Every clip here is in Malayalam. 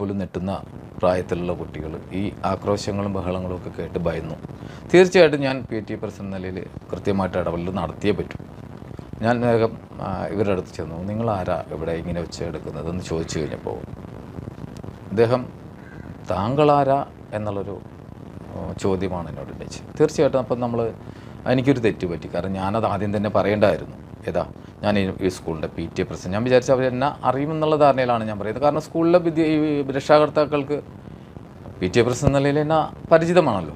പോലും നെട്ടുന്ന പ്രായത്തിലുള്ള കുട്ടികൾ ഈ ആക്രോശങ്ങളും ബഹളങ്ങളും ഒക്കെ കേട്ട് ഭയന്നു. തീർച്ചയായിട്ടും ഞാൻ പി ടി എന്ന നിലയിൽ കൃത്യമായിട്ട് ഇടപെടൽ നടത്തിയേ പറ്റൂ. ഞാൻ വേഗം ഇവരുടെ അടുത്ത് ചെന്നു. നിങ്ങൾ ആരാ ഇവിടെ ഇങ്ങനെ വെച്ച് എടുക്കുന്നതെന്ന് ചോദിച്ചു കഴിഞ്ഞപ്പോൾ അദ്ദേഹം താങ്കളാരാ? എന്നുള്ളൊരു ചോദ്യമാണ് എന്നോട് ഉന്നയിച്ചത്. തീർച്ചയായിട്ടും അപ്പം നമ്മൾ എനിക്കൊരു തെറ്റ് പറ്റി. കാരണം ഞാനത് ആദ്യം തന്നെ പറയേണ്ടായിരുന്നു. ഏതാ ഞാൻ ഈ സ്കൂളിന്റെ പി ടി എ പ്രസിഡന്റ്. ഞാൻ വിചാരിച്ച അവർ എന്നെ അറിയുമെന്നുള്ള ധാരണയിലാണ് ഞാൻ പറയുന്നത്. കാരണം സ്കൂളിലെ വിദ്യ ഈ രക്ഷാകർത്താക്കൾക്ക് പി ടി എ പ്രസിഡന്റ് നിലയിൽ എന്നെ പരിചിതമാണല്ലോ.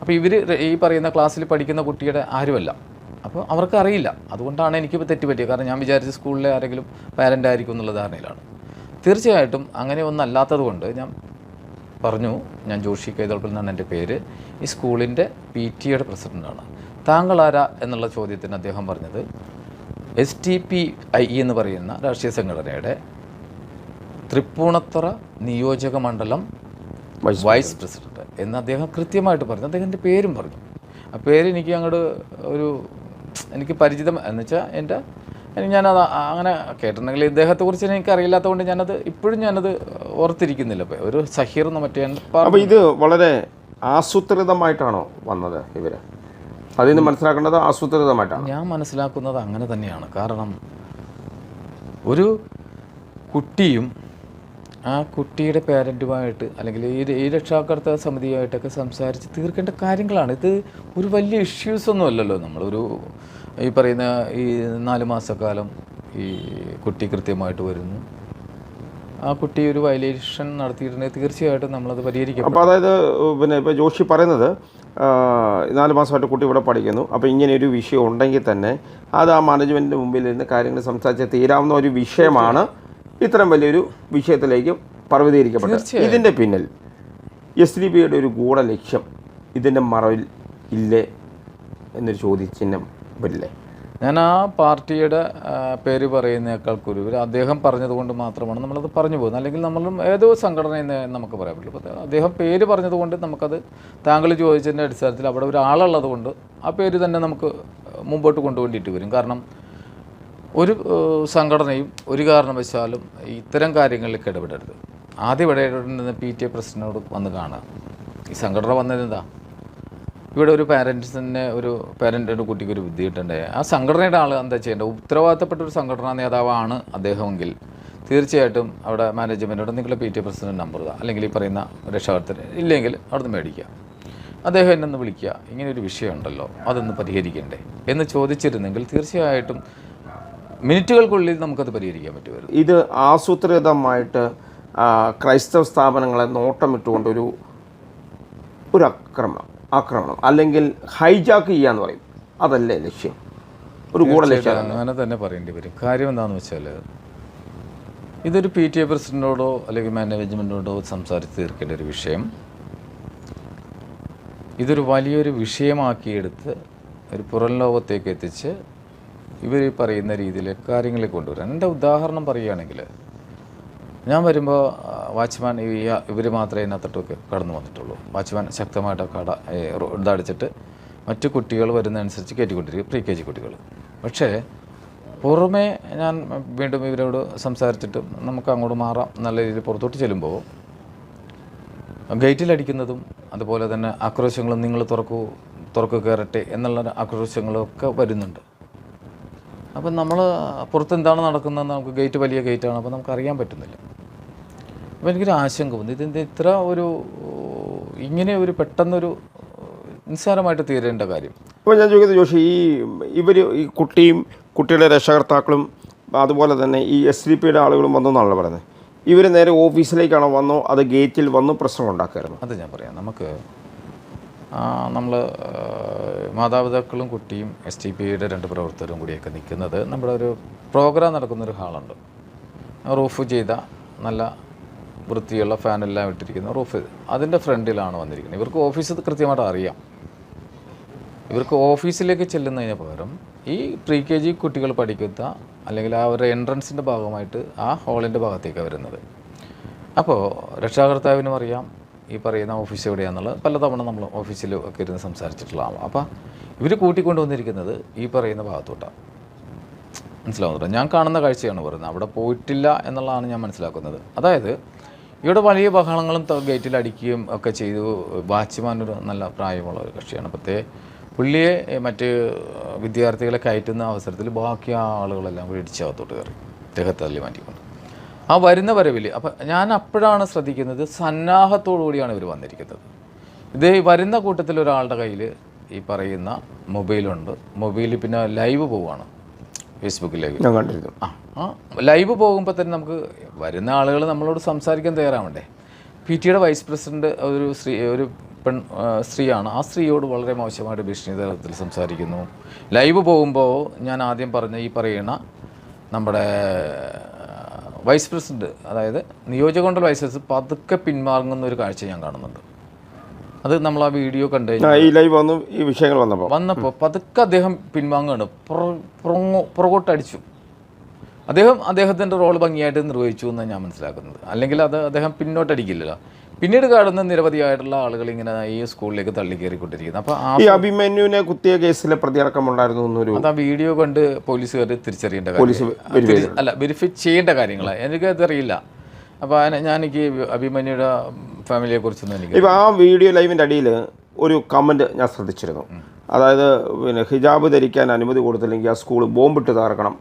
അപ്പോൾ ഇവർ ഈ പറയുന്ന ക്ലാസ്സിൽ പഠിക്കുന്ന കുട്ടിയുടെ ആരുമല്ല. അപ്പോൾ അവർക്ക് അറിയില്ല. അതുകൊണ്ടാണ് എനിക്കിപ്പോൾ തെറ്റുപറ്റിയത്. കാരണം ഞാൻ വിചാരിച്ച സ്കൂളിലെ ആരെങ്കിലും പാരന്റ് ആയിരിക്കും എന്നുള്ള ധാരണയിലാണ്. തീർച്ചയായിട്ടും അങ്ങനെ ഒന്നല്ലാത്തത് കൊണ്ട് ഞാൻ പറഞ്ഞു. ഞാൻ ജോഷി കൈതളപ്പിൽ നിന്നാണ് എന്റെ പേര്. ഈ സ്കൂളിന്റെ പി ടി എയുടെ പ്രസിഡന്റാണ് താങ്കൾ ആരാ എന്നുള്ള ചോദ്യത്തിന് അദ്ദേഹം പറഞ്ഞത് എസ് ടി പി ഐ എന്ന് പറയുന്ന രാഷ്ട്രീയ സംഘടനയുടെ തൃപ്പൂണിത്തറ നിയോജക മണ്ഡലം വൈസ് പ്രസിഡന്റ് എന്ന് അദ്ദേഹം കൃത്യമായിട്ട് പറഞ്ഞു. അദ്ദേഹത്തിന്റെ പേരും പറഞ്ഞു. ആ പേര് എനിക്ക് അങ്ങോട്ട് ഒരു എനിക്ക് പരിചിതം എന്ന് വെച്ചാൽ എന്റെ ഞാനത് അങ്ങനെ കേട്ടിട്ടുണ്ടെങ്കിൽ ഇദ്ദേഹത്തെ കുറിച്ച് എനിക്ക് അറിയില്ലാത്തതുകൊണ്ട് ഞാനത് ഇപ്പോഴും ഞാനത് ഓർത്തിരിക്കുന്നില്ല. ഒരു സഹീർ എന്ന് മറ്റേ അപ്പോൾ ഇത് വളരെ ആസൂത്രിതമായിട്ടാണോ വന്നത് ഇവർ? അതിൽ നിന്ന് മനസ്സിലാക്കേണ്ടത് ആസൂത്രിതമായിട്ടാണ്. ഞാൻ മനസ്സിലാക്കുന്നത് അങ്ങനെ തന്നെയാണ്. കാരണം ഒരു കുട്ടിയും ആ കുട്ടിയുടെ പേരന്റുമായിട്ട് അല്ലെങ്കിൽ ഈ ഈ രക്ഷാകർത്ത സമിതിയുമായിട്ടൊക്കെ സംസാരിച്ച് തീർക്കേണ്ട കാര്യങ്ങളാണ്. ഇത് ഒരു വലിയ ഇഷ്യൂസ് ഒന്നും അല്ലല്ലോ. നമ്മളൊരു ഈ പറയുന്ന ഈ നാല് മാസക്കാലം ഈ കുട്ടി കൃത്യമായിട്ട് വരുന്നു. ആ കുട്ടി ഒരു വയലേഷൻ നടത്തിയിട്ടുണ്ടെങ്കിൽ തീർച്ചയായിട്ടും നമ്മളത് പരിഹരിക്കും. അപ്പോൾ അതായത് പിന്നെ ഇപ്പോൾ ജോഷി പറയുന്നത് നാല് മാസമായിട്ട് കുട്ടി ഇവിടെ പഠിക്കുന്നു. അപ്പോൾ ഇങ്ങനെ ഒരു വിഷയം ഉണ്ടെങ്കിൽ തന്നെ അത് ആ മാനേജ്മെന്റിന്റെ മുമ്പിൽ ഇരുന്ന് കാര്യങ്ങൾ സംസാരിച്ച് തീരാവുന്ന ഒരു വിഷയമാണ്. ഇത്തരം വലിയൊരു വിഷയത്തിലേക്ക് പർവതീകരിക്കപ്പെട്ടത്. ഇതിന്റെ പിന്നിൽ എസ് ഡി ബിയുടെ ഒരു ഗൂഢലക്ഷ്യം ഇതിന്റെ മറവിൽ ഇല്ലേ എന്നൊരു ചോദ്യചിഹ്നം വരില്ലേ? ഞാൻ ആ പാർട്ടിയുടെ പേര് പറയുന്നേക്കാൾ കുരുവിൽ അദ്ദേഹം പറഞ്ഞതുകൊണ്ട് മാത്രമാണ് നമ്മളത് പറഞ്ഞു പോകുന്നത്. അല്ലെങ്കിൽ നമ്മളും ഏതോ സംഘടന എന്ന് നമുക്ക് പറയാൻ പറ്റില്ല. അപ്പോൾ അദ്ദേഹം പേര് പറഞ്ഞതുകൊണ്ട് നമുക്കത് താങ്കൾ ചോദിച്ചതിന്റെ അടിസ്ഥാനത്തിൽ അവിടെ ഒരാളുള്ളത് കൊണ്ട് ആ പേര് തന്നെ നമുക്ക് മുമ്പോട്ട് കൊണ്ടുപോയിട്ട് വരും. കാരണം ഒരു സംഘടനയും ഒരു കാരണവശാലും ഇത്തരം കാര്യങ്ങളിലേക്ക് ഇടപെടരുത്. ആദ്യം ഇവിടെ പി ടി എ വന്ന് കാണുക. ഈ സംഘടന വന്നതെന്താ? ഇവിടെ ഒരു പാരൻസിന് ഒരു പാരന്റ് ഒരു കുട്ടിക്ക് ഒരു ബുദ്ധി കിട്ടണ്ടേ? ആ സംഘടനയുടെ ആൾ എന്താ ചെയ്യേണ്ടത്? ഉത്തരവാദിത്തപ്പെട്ട ഒരു സംഘടനാ നേതാവാണ് അദ്ദേഹമെങ്കിൽ തീർച്ചയായിട്ടും അവിടെ മാനേജ്മെന്റോട് നിങ്ങളുടെ പി ടി പ്രസിഡന്റ് നമ്പർ അല്ലെങ്കിൽ ഈ പറയുന്ന രക്ഷാകർത്തൻ ഇല്ലെങ്കിൽ അവിടുന്ന് മേടിക്കുക. അദ്ദേഹം എന്നൊന്ന് വിളിക്കുക. ഇങ്ങനെ ഒരു വിഷയമുണ്ടല്ലോ അതൊന്ന് പരിഹരിക്കണ്ടേ? എന്ന് ചോദിച്ചിരുന്നെങ്കിൽ തീർച്ചയായിട്ടും മിനിറ്റുകൾക്കുള്ളിൽ നമുക്കത് പരിഹരിക്കാൻ പറ്റുമായിരുന്നു. ഇത് ആസൂത്രിതമായിട്ട് ക്രൈസ്തവ സ്ഥാപനങ്ങളെ നോട്ടമിട്ടുകൊണ്ടൊരു ഒരു ഒരു ആക്രമണം. അല്ലെങ്കിൽ ഹൈജാക്ക് ചെയ്യാന്ന് പറയും. അതല്ലേ ലക്ഷ്യം? ഒരു കൂടെ ലക്ഷ്യം. അങ്ങനെ തന്നെ പറയേണ്ടി വരും. കാര്യം എന്താണെന്ന് വെച്ചാൽ ഇതൊരു പി ടി എ പ്രസിഡന്റോടോ അല്ലെങ്കിൽ മാനേജ്മെന്റോടോ സംസാരിച്ച് തീർക്കേണ്ട ഒരു വിഷയം. ഇതൊരു വലിയൊരു വിഷയമാക്കിയെടുത്ത് ഒരു പുറം ലോകത്തേക്ക് എത്തിച്ച് ഇവർ പറയുന്ന രീതിയിൽ കാര്യങ്ങളെ കൊണ്ടുവരാൻ. എന്റെ ഉദാഹരണം പറയുകയാണെങ്കിൽ ഞാൻ വരുമ്പോൾ വാച്ച്മാൻ ഈ ഇവർ മാത്രമേ ഇതിനകത്തോട്ടൊക്കെ കടന്നു വന്നിട്ടുള്ളൂ. വാച്ച്മാൻ ശക്തമായിട്ട് കട ഇതടച്ചിട്ട് മറ്റു കുട്ടികൾ വരുന്നതനുസരിച്ച് കയറ്റിക്കൊണ്ടിരിക്കും പ്രീ കെ ജി കുട്ടികൾ പക്ഷേ പുറമേ ഞാൻ വീണ്ടും ഇവരോട് സംസാരിച്ചിട്ട് നമുക്ക് അങ്ങോട്ട് മാറാം നല്ല രീതിയിൽ പുറത്തോട്ട് ചെല്ലുമ്പോൾ ഗേറ്റിലടിക്കുന്നതും അതുപോലെ തന്നെ ആക്രോശങ്ങളും നിങ്ങൾ തുറക്കൂ തുറക്കു കയറട്ടെ എന്നുള്ള ആക്രോശങ്ങളൊക്കെ വരുന്നുണ്ട്. അപ്പം നമ്മൾ പുറത്ത് എന്താണ് നടക്കുന്നതെന്ന് നമുക്ക് ഗേറ്റ് വലിയ ഗേറ്റാണ് അപ്പോൾ നമുക്ക് അറിയാൻ പറ്റുന്നില്ല. അപ്പോൾ എനിക്കൊരു ആശങ്ക വന്നു. ഇതിന്റെ ഇത്ര ഒരു ഇങ്ങനെ ഒരു പെട്ടെന്നൊരു നിസ്സാരമായിട്ട് തീരേണ്ട കാര്യം. അപ്പോൾ ഞാൻ ചോദിക്കുന്നത് ജോഷി ഈ ഇവർ ഈ കുട്ടിയും കുട്ടിയുടെ രക്ഷകർത്താക്കളും അതുപോലെ തന്നെ ഈ എസ് ഡി പിയുടെ ആളുകളും വന്നെന്നാണല്ലോ പറയുന്നത്. ഇവർ നേരെ ഓഫീസിലേക്കാണോ വന്നോ? അത് ഗേറ്റിൽ വന്നു പ്രശ്നം ഉണ്ടാക്കായിരുന്നു? അത് ഞാൻ പറയാം. നമുക്ക് നമ്മൾ മാതാപിതാക്കളും കുട്ടിയും എസ് ടി പിയുടെ രണ്ട് പ്രവർത്തകരും കൂടിയൊക്കെ നിൽക്കുന്നത് നമ്മുടെ ഒരു പ്രോഗ്രാം നടക്കുന്നൊരു ഹാളുണ്ട്. റൂഫ് ചെയ്ത നല്ല വൃത്തിയുള്ള ഫാനെല്ലാം ഇട്ടിരിക്കുന്ന റൂഫ് അതിന്റെ ഫ്രണ്ടിലാണ് വന്നിരിക്കുന്നത്. ഇവർക്ക് ഓഫീസ് കൃത്യമായിട്ട് അറിയാം. ഇവർക്ക് ഓഫീസിലേക്ക് ചെല്ലുന്നതിന് പകരം ഈ പ്രീ കെ ജി കുട്ടികൾ പഠിക്കുന്ന അല്ലെങ്കിൽ ആ ഒരു എൻട്രൻസിന്റെ ഭാഗമായിട്ട് ആ ഹോളിന്റെ ഭാഗത്തേക്കാണ് വരുന്നത്. അപ്പോൾ രക്ഷാകർത്താവിനും അറിയാം. ഈ പറയുന്ന ഓഫീസ് എവിടെയാണെന്നുള്ളത്. പലതവണ നമ്മൾ ഓഫീസിൽ ഒക്കെ ഇരുന്ന് സംസാരിച്ചിട്ടുള്ളതാണ്. അപ്പോൾ ഇവർ കൂട്ടിക്കൊണ്ടുവന്നിരിക്കുന്നത് ഈ പറയുന്ന ഭാഗത്തോട്ടാണ്. മനസ്സിലാവുന്നുണ്ടോ? ഞാൻ കാണുന്ന കാഴ്ചയാണ് പറയുന്നത്. അവിടെ പോയിട്ടില്ല എന്നുള്ളതാണ് ഞാൻ മനസ്സിലാക്കുന്നത്. അതായത് ഇവിടെ വലിയ ബഹളങ്ങളും ഗേറ്റിൽ അടിക്കുകയും ഒക്കെ ചെയ്തു. വാച്ച്മാൻ ഒരു നല്ല പ്രായമുള്ള ഒരു കക്ഷിയാണ്. അപ്പോഴത്തെ പുള്ളിയെ മറ്റ് വിദ്യാർത്ഥികളെ കയറ്റുന്ന അവസരത്തിൽ ബാക്കി ആളുകളെല്ലാം കൂടി ഇടിച്ചകത്തോട്ട് കയറി. അദ്ദേഹത്തെ തള്ളി മാറ്റിക്കൊണ്ട്. ആ വരുന്ന വരവിൽ അപ്പം ഞാൻ അപ്പോഴാണ് ശ്രദ്ധിക്കുന്നത് സന്നാഹത്തോടു കൂടിയാണ് ഇവർ വന്നിരിക്കുന്നത്. ഇത് വരുന്ന കൂട്ടത്തിൽ ഒരാളുടെ കയ്യിൽ ഈ പറയുന്ന മൊബൈലുണ്ട്. മൊബൈലിൽ പിന്നെ ലൈവ് പോവുകയാണ് ഫേസ്ബുക്കിലേക്ക്. ഞാൻ കണ്ടിരുന്നു. ആ ആ ലൈവ് പോകുമ്പോൾ തന്നെ നമുക്ക് വരുന്ന ആളുകൾ നമ്മളോട് സംസാരിക്കാൻ തയ്യാറാവണ്ടേ? പി ടിയുടെ വൈസ് പ്രസിഡന്റ് ഒരു സ്ത്രീ ഒരു പെൺ സ്ത്രീയാണ്. ആ സ്ത്രീയോട് വളരെ മോശമായിട്ട് ഭീഷണി തരത്തിൽ സംസാരിക്കുന്നു. ലൈവ് പോകുമ്പോൾ ഞാൻ ആദ്യം പറഞ്ഞ ഈ പറയുന്ന നമ്മുടെ വൈസ് പ്രസിഡന്റ് അതായത് നിയോജകമണ്ഡല വൈസ് പ്രസിഡന്റ് പതുക്കെ പിന്മാറുന്ന ഒരു കാഴ്ച ഞാൻ കാണുന്നുണ്ട്. അത് നമ്മൾ ആ വീഡിയോ കണ്ടു ഈ ലൈവ് വന്നു ഈ വിഷയങ്ങൾ വന്നപ്പോൾ വന്നപ്പോൾ പതുക്കെ അദ്ദേഹം പിൻവാങ്ങുകയാണ്. പുറകോട്ടടിച്ചു. അദ്ദേഹം അദ്ദേഹത്തിന്റെ റോൾ ഭംഗിയായിട്ട് നിർവഹിച്ചു എന്നാണ് ഞാൻ മനസ്സിലാക്കുന്നത്. അല്ലെങ്കിൽ അത് അദ്ദേഹം പിന്നോട്ടടിക്കില്ലല്ലോ. പിന്നീട് കാണുന്ന നിരവധിയായിട്ടുള്ള ആളുകൾ ഇങ്ങനെ ഈ സ്കൂളിലേക്ക് തള്ളിക്കയറിക്കൊണ്ടിരിക്കുന്നത് അപ്പോൾ ആ ഈ അഭിമന്യുവിനെ കുത്തിയ കേസിലെ പ്രതിയടക്കമുണ്ടായിരുന്നു എന്നൊരു അത് ആ വീഡിയോ കണ്ട് പോലീസുകാർ തിരിച്ചറിയേണ്ട പോലീസ് അല്ല വെരിഫൈ ചെയ്യേണ്ട കാര്യങ്ങളാണ് എനിക്ക് അറിയില്ല അപ്പോൾ ഞാൻ എനിക്ക് അഭിമന്യുടെ ഫാമിലിയെ കുറിച്ചൊന്നും എനിക്ക് ഇപ്പം ആ വീഡിയോ ലൈവിന്റെ അടിയിൽ ഒരു കമന്റ് ഞാൻ ശ്രദ്ധിച്ചിരുന്നു. അതായത് പിന്നെ ഹിജാബ് ധരിക്കാൻ അനുമതി കൊടുത്തില്ലെങ്കിൽ ആ സ്കൂൾ ബോംബിട്ട് തകർക്കണം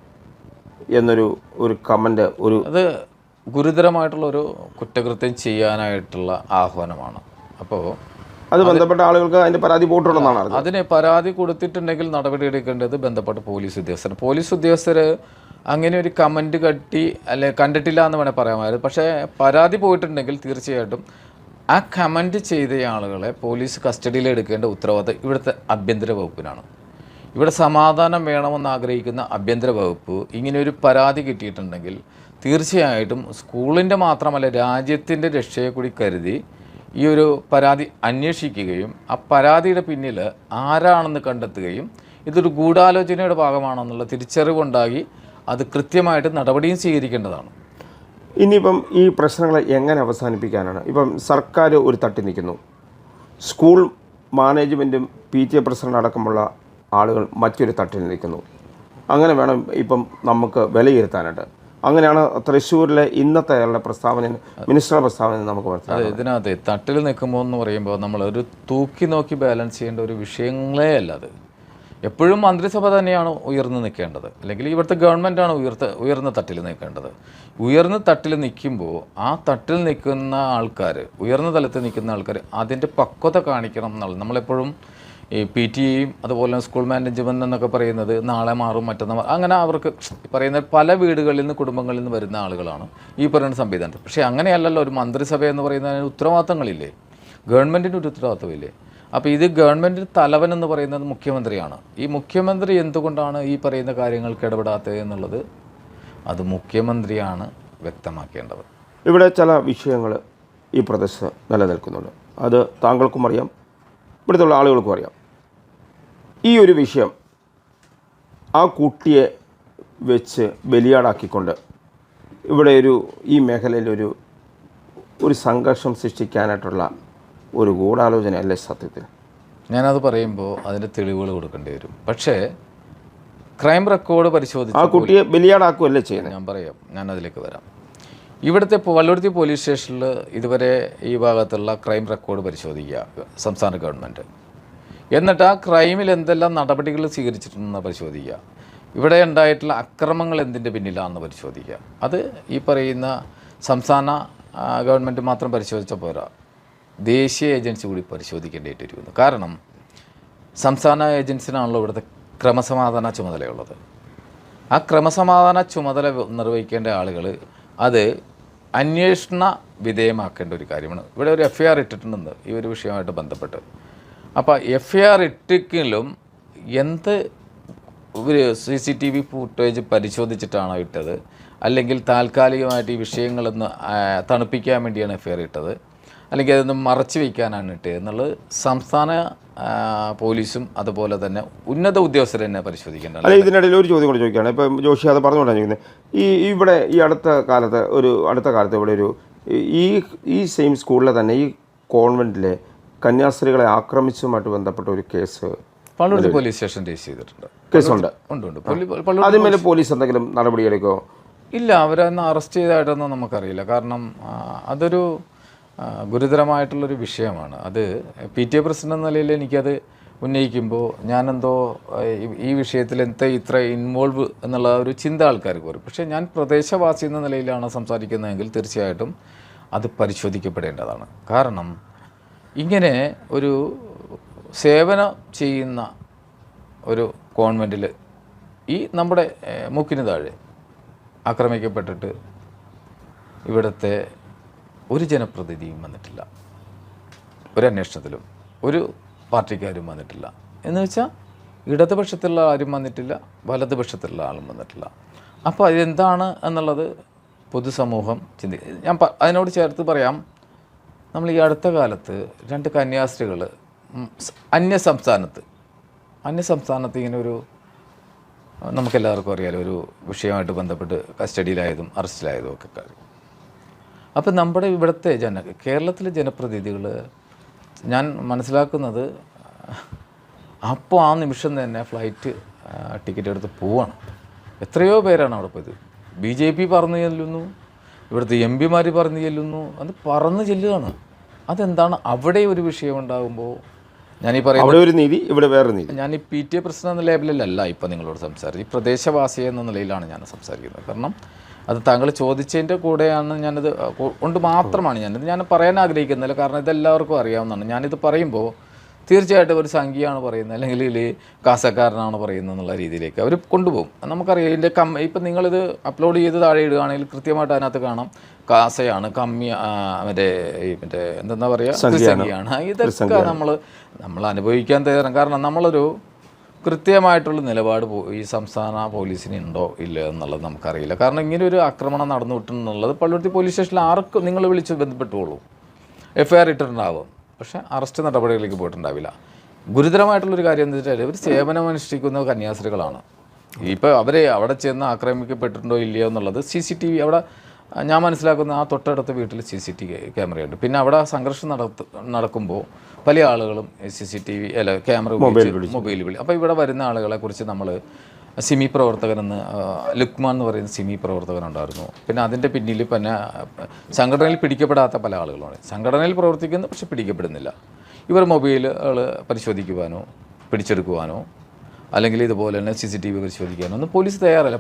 എന്നൊരു ഒരു കമന്റ് ഒരു അത് ഗുരുതരമായിട്ടുള്ള ഒരു കുറ്റകൃത്യം ചെയ്യാനായിട്ടുള്ള ആഹ്വാനമാണ്. അപ്പോൾ അത് ബന്ധപ്പെട്ട ആളുകൾക്ക് അതിന്റെ പരാതി പോയിട്ടുണ്ടെന്നാണ് അതിന് പരാതി കൊടുത്തിട്ടുണ്ടെങ്കിൽ നടപടി എടുക്കേണ്ടത് ബന്ധപ്പെട്ട പോലീസ് ഉദ്യോഗസ്ഥർ. പോലീസ് ഉദ്യോഗസ്ഥർ അങ്ങനെ ഒരു കമന്റ് കട്ടി അല്ലെ കണ്ടിട്ടില്ല എന്ന് വേണേൽ പറയാമായിരുന്നു. പക്ഷേ പരാതി പോയിട്ടുണ്ടെങ്കിൽ തീർച്ചയായിട്ടും ആ കമന്റ് ചെയ്ത ആളുകളെ പോലീസ് കസ്റ്റഡിയിൽ എടുക്കേണ്ട ഉത്തരവാദിത്തം ഇവിടുത്തെ ആഭ്യന്തര വകുപ്പിനാണ്. ഇവിടെ സമാധാനം വേണമെന്ന് ആഗ്രഹിക്കുന്ന ആഭ്യന്തര വകുപ്പ് ഇങ്ങനെയൊരു പരാതി കിട്ടിയിട്ടുണ്ടെങ്കിൽ തീർച്ചയായിട്ടും സ്കൂളിന്റെ മാത്രമല്ല രാജ്യത്തിന്റെ രക്ഷയെ കൂടി കരുതി ഈ ഒരു പരാതി അന്വേഷിക്കുകയും ആ പരാതിയുടെ പിന്നിൽ ആരാണെന്ന് കണ്ടെത്തുകയും ഇതൊരു ഗൂഢാലോചനയുടെ ഭാഗമാണെന്നുള്ള തിരിച്ചറിവുണ്ടാകി അത് കൃത്യമായിട്ട് നടപടിയും സ്വീകരിക്കേണ്ടതാണ്. ഇനിയിപ്പം ഈ പ്രശ്നങ്ങളെ എങ്ങനെ അവസാനിപ്പിക്കാനാണ്? ഇപ്പം സർക്കാർ ഒരു തട്ടി നിൽക്കുന്നു. സ്കൂൾ മാനേജ്മെന്റും പി ടി എ പ്രസിഡന്റ് അടക്കമുള്ള ആളുകൾ മറ്റൊരു തട്ടിൽ നിൽക്കുന്നു. അങ്ങനെ വേണം ഇപ്പം നമുക്ക് വിലയിരുത്താനായിട്ട്. അങ്ങനെയാണ് തൃശ്ശൂരിലെ ഇന്നത്തെ അയാളുടെ പ്രസ്താവന മിനിസ്റ്റർ പ്രസ്താവന നമുക്ക് മനസ്സിലാക്കാം ഇതിനകത്ത് തട്ടിൽ നിൽക്കുമ്പോൾ എന്ന് പറയുമ്പോൾ നമ്മൾ ഒരു തൂക്കി നോക്കി ബാലൻസ് ചെയ്യേണ്ട ഒരു വിഷയങ്ങളേ അല്ല അത്. എപ്പോഴും മന്ത്രിസഭ തന്നെയാണ് ഉയർന്നു നിൽക്കേണ്ടത്. അല്ലെങ്കിൽ ഇവിടുത്തെ ഗവൺമെന്റാണ് ഉയർത്ത ഉയർന്ന തട്ടിൽ നിൽക്കേണ്ടത്. ഉയർന്ന തട്ടിൽ നിൽക്കുമ്പോൾ ആ തട്ടിൽ നിൽക്കുന്ന ആൾക്കാർ ഉയർന്ന തലത്തിൽ നിൽക്കുന്ന ആൾക്കാർ അതിന്റെ പക്വത കാണിക്കണം എന്നുള്ളത്. നമ്മളെപ്പോഴും ഈ പി ടി എയും അതുപോലെ സ്കൂൾ മാനേജ്മെന്റ് എന്നൊക്കെ പറയുന്നത് നാളെ മാറും മറ്റന്നാൾ അങ്ങനെ അവർക്ക് പറയുന്ന പല വീടുകളിൽ നിന്ന് കുടുംബങ്ങളിൽ നിന്ന് വരുന്ന ആളുകളാണ് ഈ പറയുന്ന സംവിധാനത്തിൽ. പക്ഷേ അങ്ങനെയല്ലല്ലോ ഒരു മന്ത്രിസഭ എന്ന് പറയുന്നതിന് ഉത്തരവാദിത്തങ്ങളില്ലേ? ഗവൺമെന്റിന്റെ ഒരു ഉത്തരവാദിത്തമില്ലേ? അപ്പോൾ ഇത് ഗവൺമെന്റ് തലവൻ എന്ന് പറയുന്നത് മുഖ്യമന്ത്രിയാണ്. ഈ മുഖ്യമന്ത്രി എന്തുകൊണ്ടാണ് ഈ പറയുന്ന കാര്യങ്ങൾക്ക് ഇടപെടാത്തത് എന്നുള്ളത് അത് മുഖ്യമന്ത്രിയാണ് വ്യക്തമാക്കേണ്ടത്. ഇവിടെ ചില വിഷയങ്ങൾ ഈ പ്രദേശത്ത് നിലനിൽക്കുന്നുണ്ട്. അത് താങ്കൾക്കും അറിയാം ഇവിടുത്തെ ആളുകൾക്കും അറിയാം. ഈ ഒരു വിഷയം ആ കുട്ടിയെ വെച്ച് ബലിയാടാക്കിക്കൊണ്ട് ഇവിടെ ഒരു ഈ മേഖലയിൽ ഒരു ഒരു സംഘർഷം സൃഷ്ടിക്കാനായിട്ടുള്ള ഒരു ഗൂഢാലോചനയല്ലേ സത്യത്തിൽ? ഞാനത് പറയുമ്പോൾ അതിന്റെ തെളിവുകൾ കൊടുക്കേണ്ടി വരും. പക്ഷേ ക്രൈം റെക്കോർഡ് പരിശോധിച്ച് ആ കുട്ടിയെ ബലിയാടാക്കുകയല്ലേ ചെയ്യുന്നത് ഞാൻ പറയാം. ഞാൻ അതിലേക്ക് വരാം. ഇവിടുത്തെ വല്ലുരുത്തി പോലീസ് സ്റ്റേഷനിൽ ഇതുവരെ ഈ ഭാഗത്തുള്ള ക്രൈം റെക്കോർഡ് പരിശോധിക്കുക സംസ്ഥാന ഗവൺമെന്റ് എന്നിട്ട് ആ ക്രൈമിൽ എന്തെല്ലാം നടപടികൾ സ്വീകരിച്ചിട്ടുണ്ടെന്ന് പരിശോധിക്കുക. ഇവിടെ ഉണ്ടായിട്ടുള്ള അക്രമങ്ങൾ എന്തിന്റെ പിന്നിലാണെന്ന് പരിശോധിക്കുക. അത് ഈ പറയുന്ന സംസ്ഥാന ഗവൺമെന്റ് മാത്രം പരിശോധിച്ച പോരാ. ദേശീയ ഏജൻസി കൂടി പരിശോധിക്കേണ്ടിയിട്ട് വരുന്നു. കാരണം സംസ്ഥാന ഏജൻസിനാണല്ലോ ഇവിടുത്തെ ക്രമസമാധാന ചുമതലയുള്ളത്. ആ ക്രമസമാധാന ചുമതല നിർവഹിക്കേണ്ട ആളുകൾ അത് അന്വേഷണ വിധേയമാക്കേണ്ട ഒരു കാര്യമാണ്. ഇവിടെ ഒരു എഫ് ഐ ആർ ഇട്ടിട്ടുണ്ടെന്ന് ഈ ഒരു വിഷയമായിട്ട് ബന്ധപ്പെട്ട്. അപ്പോൾ എഫ് ഐ ആർ ഇട്ടിക്കലും എന്ത് ഒരു C C T V footage പരിശോധിച്ചിട്ടാണോ ഇട്ടത്? അല്ലെങ്കിൽ താൽക്കാലികമായിട്ട് ഈ വിഷയങ്ങളൊന്ന് തണുപ്പിക്കാൻ വേണ്ടിയാണ് എഫ് ഐ ആർ ഇട്ടത്? അല്ലെങ്കിൽ അതൊന്ന് മറച്ചു വയ്ക്കാനാണ് ഇട്ടത് എന്നുള്ളത് സംസ്ഥാന പോലീസും അതുപോലെ തന്നെ ഉന്നത ഉദ്യോഗസ്ഥർ തന്നെ പരിശോധിക്കേണ്ടത് അല്ല ഇതിനിടയിൽ ഒരു ചോദ്യം കൂടി ചോദിക്കുകയാണ്. ഇപ്പം ജോഷി അത് പറഞ്ഞുകൊണ്ടാണ് ചോദിക്കുന്നത്. ഈ ഇവിടെ ഈ അടുത്ത കാലത്ത് ഒരു അടുത്ത കാലത്ത് ഇവിടെ ഒരു ഈ ഈ സെയിം സ്കൂളിലെ തന്നെ ഈ കോൺവെന്റിലെ കന്യാസ്ത്രീകളെ ആക്രമിച്ചതുമായിട്ട് ബന്ധപ്പെട്ട ഒരു case Pallur police station register ചെയ്തിട്ടുണ്ട്. കേസുണ്ട്. ഉണ്ട് ഉണ്ട് അതിന്മേൽ പോലീസ് എന്തെങ്കിലും നടപടിയെടുക്കുമോ ഇല്ല അവരൊന്നും അറസ്റ്റ് ചെയ്തതായിട്ടൊന്നും നമുക്കറിയില്ല. കാരണം അതൊരു ഗുരുതരമായിട്ടുള്ളൊരു വിഷയമാണ്. അത് പി ടി എ പ്രസിഡന്റ് എന്ന നിലയിൽ എനിക്കത് ഉന്നയിക്കുമ്പോൾ ഞാനെന്തോ ഈ- വിഷയത്തിൽ എന്താ ഇത്ര ഇൻവോൾവ് എന്നുള്ള ഒരു ചിന്ത ആൾക്കാർക്ക് വരും. പക്ഷേ ഞാൻ പ്രദേശവാസി എന്ന നിലയിലാണ് സംസാരിക്കുന്നതെങ്കിൽ തീർച്ചയായിട്ടും അത് പരിശോധിക്കപ്പെടേണ്ടതാണ്. കാരണം ഇങ്ങനെ ഒരു സേവനം ചെയ്യുന്ന ഒരു കോൺവെന്റിൽ ഈ നമ്മുടെ മൂക്കിന് താഴെ ആക്രമിക്കപ്പെട്ടിട്ട് ഇവിടുത്തെ ഒരു ജനപ്രതിനിധിയും വന്നിട്ടില്ല. ഒരു അന്വേഷണത്തിലും ഒരു പാർട്ടിക്കാരും വന്നിട്ടില്ല. എന്ന് വെച്ചാൽ ഇടതുപക്ഷത്തുള്ള ആരും വന്നിട്ടില്ല വലതുപക്ഷത്തുള്ള ആളും വന്നിട്ടില്ല. അപ്പോൾ അതെന്താണ് എന്നുള്ളത് പൊതുസമൂഹം ചിന്തി ഞാൻ അതിനോട് ചേർത്ത് പറയാം. നമ്മൾ ഈ അടുത്ത കാലത്ത് രണ്ട് കന്യാസ്ത്രീകൾ അന്യ സംസ്ഥാനത്ത് അന്യ സംസ്ഥാനത്ത് ഇങ്ങനെ ഒരു നമുക്കെല്ലാവർക്കും അറിയാലോ ഒരു വിഷയമായിട്ട് ബന്ധപ്പെട്ട് കസ്റ്റഡിയിലായതും അറസ്റ്റിലായതും ഒക്കെ കാര്യം. അപ്പം നമ്മുടെ ഇവിടുത്തെ ജന കേരളത്തിലെ ജനപ്രതിനിധികൾ ഞാൻ മനസ്സിലാക്കുന്നത് അപ്പോൾ ആ നിമിഷം തന്നെ ഫ്ലൈറ്റ് ടിക്കറ്റ് എടുത്ത് പോവാണ്. എത്രയോ പേരാണ് അവിടെ പോയത്. ബി ജെ പി പറഞ്ഞു ചെല്ലുന്നു ഇവിടുത്തെ എം പിമാർ പറഞ്ഞു ചെല്ലുന്നു അത് പറന്ന് ചെല്ലുകയാണ്. അതെന്താണ് അവിടെ ഒരു വിഷയം ഉണ്ടാകുമ്പോൾ? ഞാനീ പറയുന്നത് ഒരു നീതി ഇവിടെ വേറെ നീതി. ഞാൻ ഈ പി ടി എ പ്രസിഡന്റ് എന്ന ലേബലിലല്ല ഇപ്പം നിങ്ങളോട് സംസാരിച്ചത്. ഈ പ്രദേശവാസി എന്ന നിലയിലാണ് ഞാൻ സംസാരിക്കുന്നത്. കാരണം അത് താങ്കൾ ചോദിച്ചതിന്റെ കൂടെയാണ് ഞാനത് കൊണ്ട് മാത്രമാണ് ഞാനിത്. ഞാൻ പറയാൻ ആഗ്രഹിക്കുന്നില്ല കാരണം ഇതെല്ലാവർക്കും അറിയാവുന്നതാണ്. ഞാനിത് പറയുമ്പോൾ തീർച്ചയായിട്ടും ഒരു സംഖ്യയാണ് പറയുന്നത് അല്ലെങ്കിൽ ഇതിൽ കാസക്കാരനാണ് പറയുന്നത് എന്നുള്ള രീതിയിലേക്ക് അവർ കൊണ്ടുപോകും. നമുക്കറിയാം ഇതിന്റെ കം ഇപ്പം നിങ്ങളിത് അപ്ലോഡ് ചെയ്ത് താഴെ ഇടുകയാണെങ്കിൽ കൃത്യമായിട്ട് അതിനകത്ത് കാണാം കാസയാണ് കമ്മി മറ്റേ ഈ മറ്റേ എന്തെന്നാ പറയുക സംഖ്യയാണ്. ഇതൊക്കെ നമ്മൾ നമ്മൾ അനുഭവിക്കാൻ തയ്യാറാണ്. കാരണം നമ്മളൊരു കൃത്യമായിട്ടുള്ള നിലപാട് ഈ സംസ്ഥാന പോലീസിന് ഉണ്ടോ ഇല്ല എന്നുള്ളത് നമുക്കറിയില്ല. കാരണം ഇങ്ങനെ ഒരു ആക്രമണം നടന്നു വിട്ടുന്നുള്ളത് പള്ളുരുത്തി പോലീസ് സ്റ്റേഷനിൽ ആർക്കും നിങ്ങൾ വിളിച്ച് ബന്ധപ്പെട്ടുള്ളൂ എഫ് ഐ ആർ ഇട്ടിട്ടുണ്ടാവും. പക്ഷേ അറസ്റ്റ് നടപടികളിലേക്ക് പോയിട്ടുണ്ടാവില്ല. ഗുരുതരമായിട്ടുള്ളൊരു കാര്യം എന്ന് വെച്ചാൽ ഇവർ സേവനം അനുഷ്ഠിക്കുന്ന കന്യാസ്ത്രീകളാണ്. ഇപ്പോൾ അവരെ അവിടെ ചെന്ന് ആക്രമിക്കപ്പെട്ടിട്ടുണ്ടോ ഇല്ലയോ എന്നുള്ളത് സി സി ടി വി അവിടെ ഞാൻ മനസ്സിലാക്കുന്ന ആ തൊട്ടടുത്ത വീട്ടിൽ സി സി ടി ക്യാമറയുണ്ട്. പിന്നെ അവിടെ സംഘർഷം നടത്ത നടക്കുമ്പോൾ പല ആളുകളും സി സി ടി വി അല്ല ക്യാമറ ഉപയോഗിച്ച് മൊബൈൽ വിളി. അപ്പോൾ ഇവിടെ വരുന്ന ആളുകളെ കുറിച്ച് നമ്മൾ സിമി പ്രവർത്തകനെന്ന് ലുക്മാൻ എന്ന് പറയുന്ന സിമി പ്രവർത്തകനുണ്ടായിരുന്നു പിന്നെ അതിന്റെ പിന്നിൽ പിന്നെ സംഘടനയിൽ പിടിക്കപ്പെടാത്ത പല ആളുകളുമാണ്. സംഘടനയിൽ പ്രവർത്തിക്കുന്നു പക്ഷെ പിടിക്കപ്പെടുന്നില്ല. ഇവർ മൊബൈലുകൾ പരിശോധിക്കുവാനോ പിടിച്ചെടുക്കുവാനോ അല്ലെങ്കിൽ ഇതുപോലെ തന്നെ സി സി ടി വി പരിശോധിക്കാനോ ഒന്നും പോലീസ് തയ്യാറല്ല.